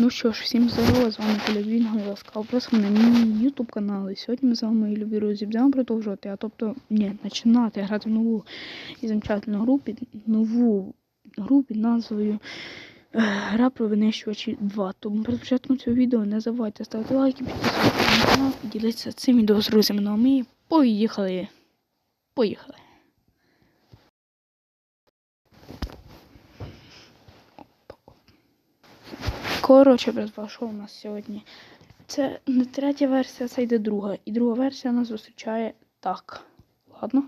Ну що ж, всім здорово, з вами Коля Вільга, і ласкаво просимо на мій YouTube канал. І сьогодні ми з вами любі друзі будемо продовжувати, а тобто, ні, починати грати в нову і замечательну гру під нову гру під назвою е, Гра про винищувачі 2. Тому перед початком цього відео не забувайте ставити лайки, підписуватися на канал і ділитися цим відео з друзями. Ну а ми поїхали. Поїхали. Коротше, братва, що у нас сьогодні? Це не третя версія, це йде друга. І друга версія нас зустрічає так. Ладно?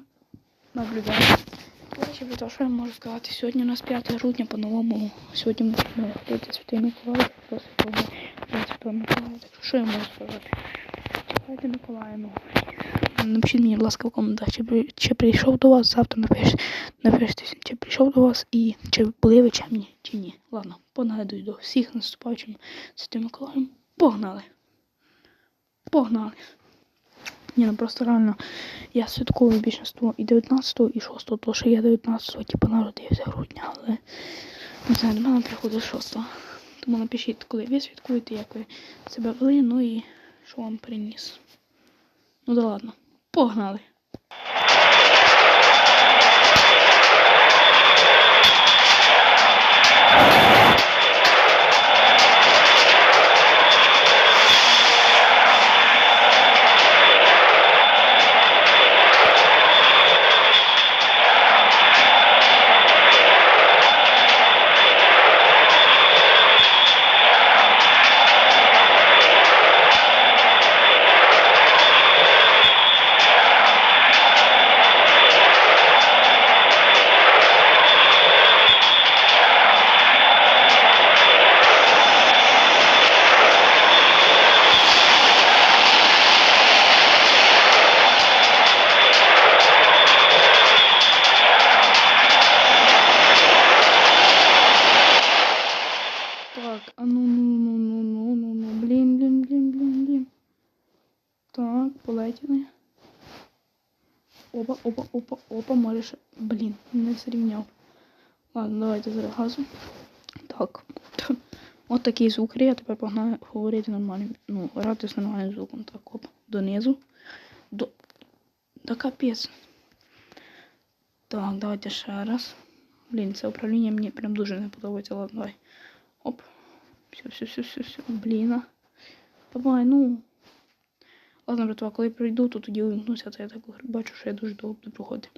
Наблюдаємо. Коротше, братва, що я можу сказати? Сьогодні у нас 5 грудня по-новому. Сьогодні ми будемо ходити Святий Миколай, просто Святого Миколая. Так що я можу сказати? Чекайте Миколаївну. Напишіть мені, будь ласка, в коментарях, чи, чи прийшов до вас, завтра напиш, напишіть, чи прийшов до вас і чи були ви чемні, чи ні. Ладно, понагадую до всіх наступаючим Святим Миколаєм. Погнали. Погнали. Ні, ну просто реально, я святкую більшинство і 19, го і 6 тому що я 19, го типу народився грудня, але не знаю, до мене приходить 6 Тому напишіть, коли ви святкуєте, як ви себе вели, ну і що вам приніс. Ну да ладно. Погнали. Так, Так, полетіли. Опа, опа, опа, опа, можеш. Блін, не зрівняв. Ладно, давайте зараз газу. Так. От такий звук а тепер погнали говорити нормальним. Ну, грати з нормальним звуком. Так, оп, донизу. До. Да капець. Так, давайте ще раз. Блін, це управління мені прям дуже не подобається. Ладно, давай. Оп. Все, все, все, все, все. Блін. Давай, ну. Ладно, братва, коли прийду, то тоді увімкнуся, то я так бачу, що я дуже довго буду проходити.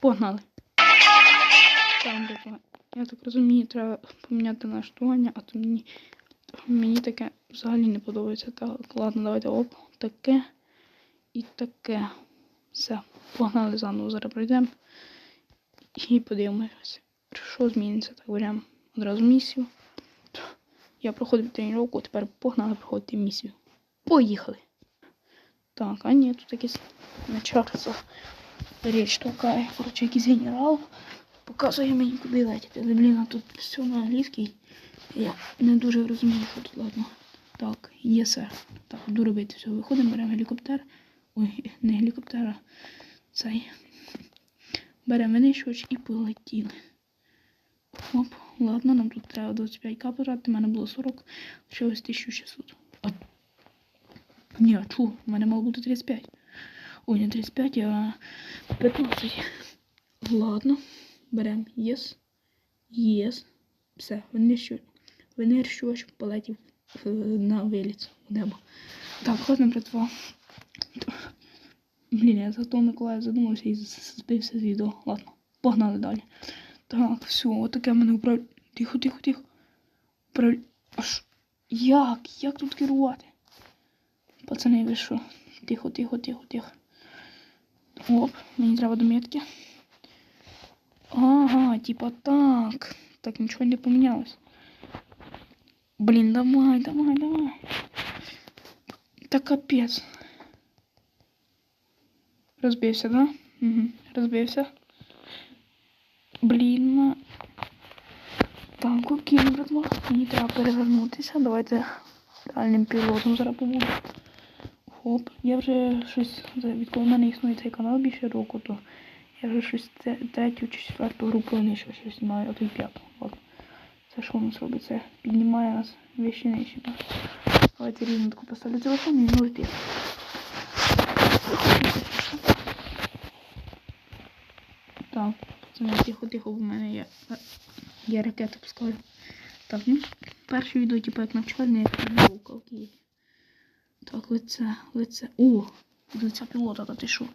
Погнали. Там. Я так розумію, треба поміняти налаштування, а то мені, мені таке взагалі не подобається. Так, ладно, давайте оп, таке і таке. Все, погнали заново, зараз пройдемо. І подивимося, що зміниться. Так, беремо одразу місію. Я проходив тренування, тепер погнали проходити місію. Поїхали. Так, а ні, тут якийсь начальство річ толкає. Коротше, якийсь генерал показує мені, куди летіти. Блін, тут все на англійській. Я не дуже розумію, що тут ладно. Так, є сер. Так, буду робити все. Виходимо, беремо гелікоптер. Ой, не гелікоптер, а цей. Беремо винищувач і полетіли. Оп, ладно, нам тут треба 25к потратити, у мене було 40, лишилось 1600. Ні, чу, у мене мало бути 35. Ой, не 35, а 15. Ладно, беремо єс. Єс. Все, винищувач. Полетів е, на виліт у небо. Так, ладно, братва. Блін, я за того Миколая задумався і збився з відео. Ладно, погнали далі. Так, все, отаке в мене управ... Тихо, тихо, тихо. Управ... Аж... Як? Як тут керувати? Пацани, ви? Тихо, тихо, тихо, тихо. Оп, мені треба до метки. Ага, типа так. Так, нічого не помінялось. Блін, давай, давай, давай. Та капець. Розбився, да? Угу, розбився. Блін. Так, окей, братва. Мені треба перевернутися. Давайте реальним пілотом зараз побуду. Хоп. Я вже щось, відколи в мене існує цей канал більше року, то я вже щось третю чи четверту групу не щось знімаю, а то й п'яту. Ладно. Це що у нас робить? Це піднімає нас вище нижче. Давайте рівно таку поставлю телефон і летить. Так, пацани, тихо, тихо, в мене є. Я ракету пускаю. Так, ну, перше відео, типу, як навчальне, як окей. Так, лице, лице. О! Лиця пілота, та ти що?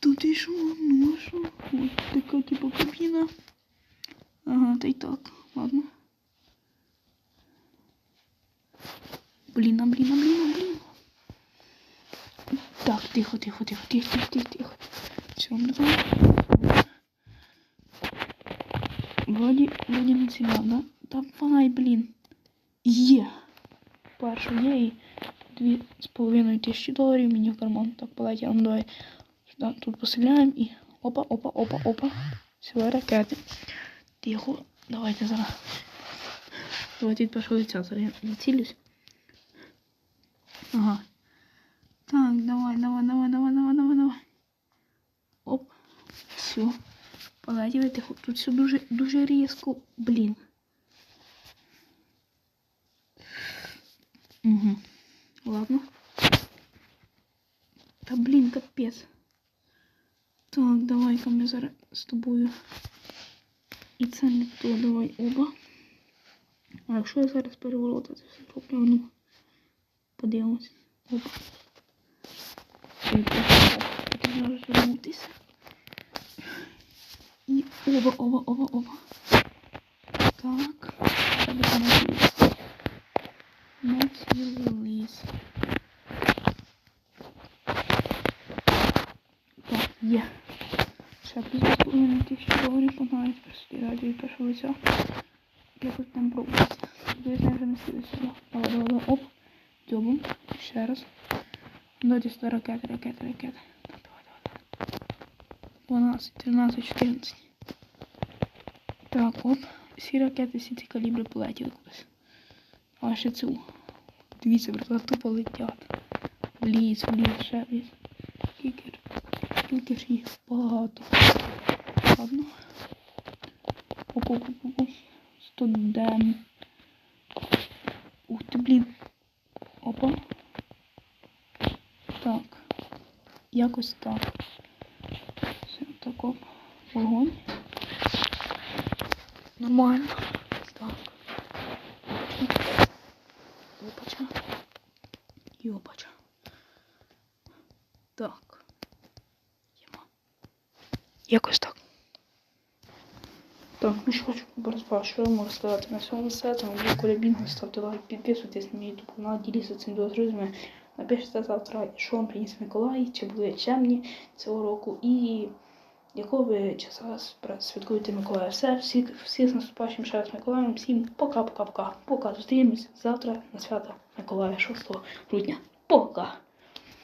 Та ти що? Ну що? Ось така, типу, кабіна. Ага, та й так, ладно. Блін, а блін, а блін. Так, тихо, тихо, тихо, тихо, тихо, тихо, тихо. Все, давай. Вроді, вроді не ціна, да? Давай, блін. Є. Перша є і дві з половиною тисячі доларів мені в карман. Так, полетіли, ну давай. Сюди, тут поселяємо і опа, опа, опа, опа. Сюди ракети. Тихо. Давайте зараз. Давайте від першого лиця зараз я націлюсь. Ага. Так, давай, давай, давай, давай, давай, давай, давай. Оп. Все. Полетіли тихо. Тут все дуже, дуже різко. Блін. Угу. Ладно. Та блін, капець. Так, давай-ка ми зараз з тобою. І це то, давай оба. А якщо я зараз переворота це все зроблю, ну. Подивимось. Опа. І оба, оба, оба, оба. Так. Треба понадіятися. Націлились. Так, є. Ще плюс половину тисячі доларів помагають просто радіо і першого лиця. Якось там пробувати. Десь я вже не сіду сюди. Давай. Оп. Дзьобом. Ще раз. Ракети. Так, давай, давай, давай. 12, 13, 14. Так, оп. Всі ракети, всі ці калібри полетіли кудись. А ще цю. Дивіться, брат, тупо летять. В ліс, в ліс, ще в ліс. Скільки ж їх багато. Ладно. оп оп оп оп Студент. Ух ти, блін. Опа. Так. Якось так. Все, так оп. Вогонь. Нормально. Так. Єма. Якось так. Так, ну що хочу розповідати, що я можу на цьому все. Це був Коля ставте лайк, підписуйтесь на мій YouTube канал, діліться цим до друзями. Напишіть завтра, що вам приніс Миколай, чи були чемні цього року і якого ви спра- святкуєте Миколая. Все, всіх, всіх з наступаючим ще раз Миколаєм. Всім пока-пока-пока. Пока. Зустрінемось завтра на свято Миколая 6 грудня. Пока!